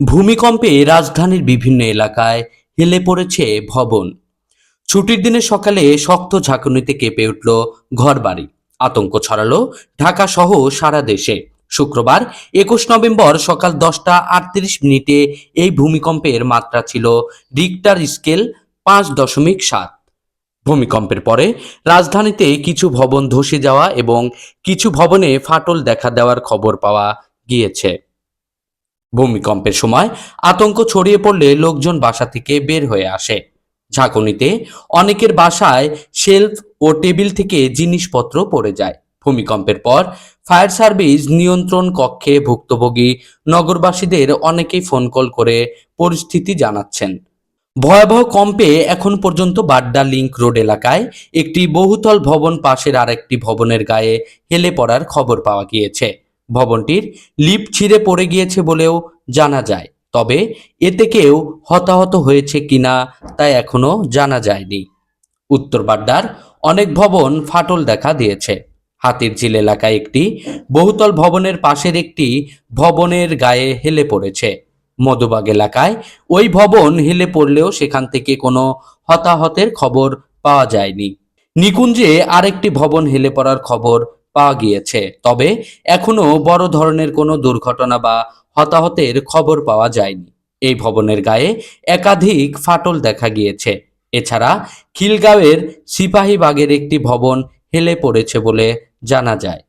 ভূমিকম্পে রাজধানীর বিভিন্ন এলাকায় হেলে পড়েছে ভবন। ছুটির দিনে সকালে শক্ত ঝাঁকুনিতে কেঁপে উঠল ঘরবাড়ি। আতঙ্ক ছড়ালো ঢাকা সহ সারা দেশে। শুক্রবার, একুশ নভেম্বর সকাল দশটা আটত্রিশ মিনিটে এই ভূমিকম্পের মাত্রা ছিল রিক্টার স্কেল পাঁচ দশমিক সাত। ভূমিকম্পের পরে রাজধানীতে কিছু ভবন ধসে যাওয়া এবং কিছু ভবনে ফাটল দেখা দেওয়ার খবর পাওয়া গিয়েছে। ভূমিকম্পের সময় আতঙ্ক ছড়িয়ে পড়লে লোকজন বাসা থেকে বের হয়ে আসে। ঝাঁকুনিতে অনেকের বাসায় শেলফ ও টেবিল থেকে জিনিসপত্র পড়ে যায়। ভূমিকম্পের পর ফায়ার সার্ভিস নিয়ন্ত্রণ কক্ষে ভুক্তভোগী নগরবাসীদের অনেকেই ফোন কল করে পরিস্থিতি জানাচ্ছেন। ভয়াবহ কম্পে এখন পর্যন্ত বাড্ডা লিংক রোড এলাকায় একটি বহুতল ভবন পাশের আরেকটি ভবনের গায়ে হেলে পড়ার খবর পাওয়া গিয়েছে। ভবনটির লিপ ছিঁড়ে পড়ে গিয়েছে বলেও জানা যায়। তবে এতে কেউ হতাহত হয়েছে কিনা তা এখনও জানা যায়নি। উত্তর বাড্ডার অনেক ভবন ফাটল দেখা দিয়েছে। হাতির ঝিল এলাকায় একটি বহুতল ভবনের পাশের একটি ভবনের গায়ে হেলে পড়েছে। মধুবাগ এলাকায় ওই ভবন হেলে পড়লেও সেখান থেকে কোনো হতাহতের খবর পাওয়া যায়নি। নিকুঞ্জে আরেকটি ভবন হেলে পড়ার খবর পাওয়া গিয়েছে। তবে এখনও বড় ধরনের কোনো দুর্ঘটনা বা হতাহতের খবর পাওয়া যায়নি। এই ভবনের গায়ে একাধিক ফাটল দেখা গিয়েছে। এছাড়া খিলগাঁওয়ের সিপাহীবাগের একটি ভবন হেলে পড়েছে বলে জানা যায়।